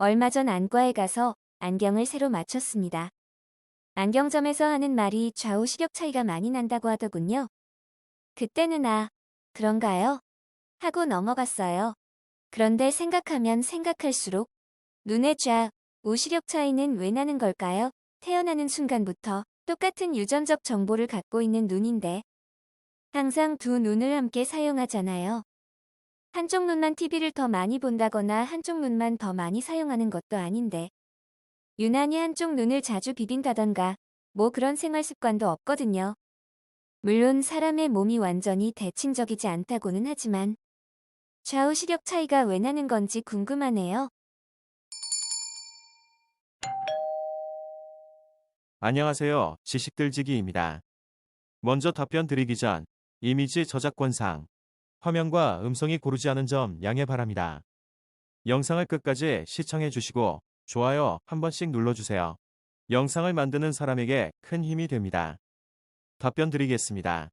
얼마 전 안과에 가서 안경을 새로 맞췄습니다. 안경점에서 하는 말이 좌우 시력 차이가 많이 난다고 하더군요. 그때는 아, 그런가요? 하고 넘어갔어요. 그런데 생각하면 생각할수록 눈의 좌, 우 시력 차이는 왜 나는 걸까요? 태어나는 순간부터 똑같은 유전적 정보를 갖고 있는 눈인데 항상 두 눈을 함께 사용하잖아요. 한쪽 눈만 TV를 더 많이 본다거나 한쪽 눈만 더 많이 사용하는 것도 아닌데 유난히 한쪽 눈을 자주 비빈다던가 뭐 그런 생활 습관도 없거든요. 물론 사람의 몸이 완전히 대칭적이지 않다고는 하지만 좌우 시력 차이가 왜 나는 건지 궁금하네요. 안녕하세요. 지식들지기입니다. 먼저 답변 드리기 전 이미지 저작권상 화면과 음성이 고르지 않은 점 양해 바랍니다. 영상을 끝까지 시청해 주시고 좋아요 한 번씩 눌러주세요. 영상을 만드는 사람에게 큰 힘이 됩니다. 답변 드리겠습니다.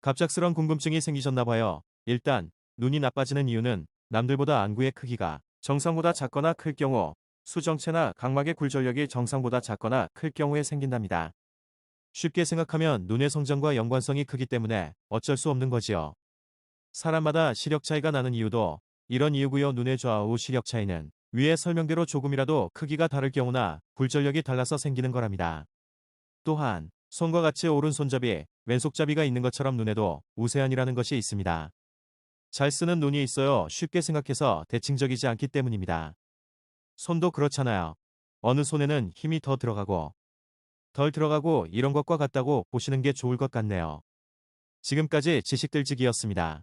갑작스런 궁금증이 생기셨나봐요. 일단 눈이 나빠지는 이유는 남들보다 안구의 크기가 정상보다 작거나 클 경우 수정체나 각막의 굴절력이 정상보다 작거나 클 경우에 생긴답니다. 쉽게 생각하면 눈의 성장과 연관성이 크기 때문에 어쩔 수 없는 거지요. 사람마다 시력 차이가 나는 이유도 이런 이유고요. 눈의 좌우 시력 차이는 위의 설명대로 조금이라도 크기가 다를 경우나 굴절력이 달라서 생기는 거랍니다. 또한 손과 같이 오른손잡이, 왼손잡이가 있는 것처럼 눈에도 우세한이라는 것이 있습니다. 잘 쓰는 눈이 있어요. 쉽게 생각해서 대칭적이지 않기 때문입니다. 손도 그렇잖아요. 어느 손에는 힘이 더 들어가고 덜 들어가고 이런 것과 같다고 보시는 게 좋을 것 같네요. 지금까지 지식들지기였습니다.